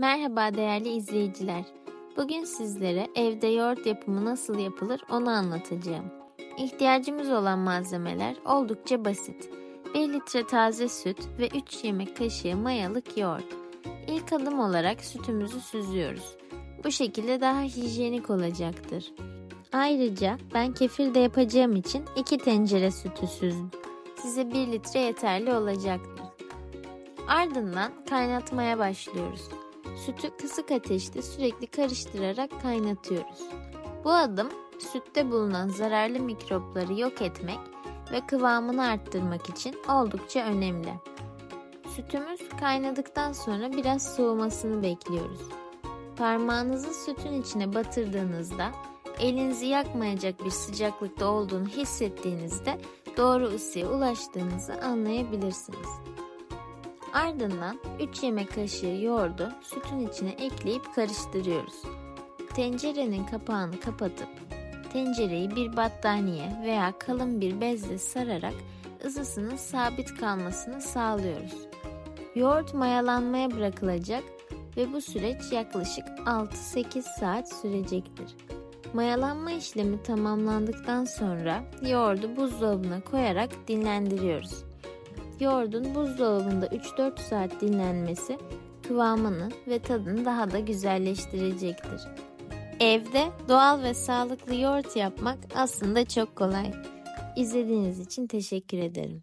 Merhaba değerli izleyiciler. Bugün sizlere evde yoğurt yapımı nasıl yapılır onu anlatacağım. İhtiyacımız olan malzemeler oldukça basit. 1 litre taze süt ve 3 yemek kaşığı mayalık yoğurt. İlk adım olarak sütümüzü süzüyoruz. Bu şekilde daha hijyenik olacaktır. Ayrıca ben kefir de yapacağım için 2 tencere sütü süzdüm. Size 1 litre yeterli olacaktır. Ardından kaynatmaya başlıyoruz. Sütü kısık ateşte sürekli karıştırarak kaynatıyoruz. Bu adım sütte bulunan zararlı mikropları yok etmek ve kıvamını arttırmak için oldukça önemli. Sütümüz kaynadıktan sonra biraz soğumasını bekliyoruz. Parmağınızı sütün içine batırdığınızda elinizi yakmayacak bir sıcaklıkta olduğunu hissettiğinizde doğru ısıya ulaştığınızı anlayabilirsiniz. Ardından 3 yemek kaşığı yoğurdu sütün içine ekleyip karıştırıyoruz. Tencerenin kapağını kapatıp tencereyi bir battaniye veya kalın bir bezle sararak ısısının sabit kalmasını sağlıyoruz. Yoğurt mayalanmaya bırakılacak ve bu süreç yaklaşık 6-8 saat sürecektir. Mayalanma işlemi tamamlandıktan sonra yoğurdu buzdolabına koyarak dinlendiriyoruz. Yoğurdun buzdolabında 3-4 saat dinlenmesi kıvamını ve tadını daha da güzelleştirecektir. Evde doğal ve sağlıklı yoğurt yapmak aslında çok kolay. İzlediğiniz için teşekkür ederim.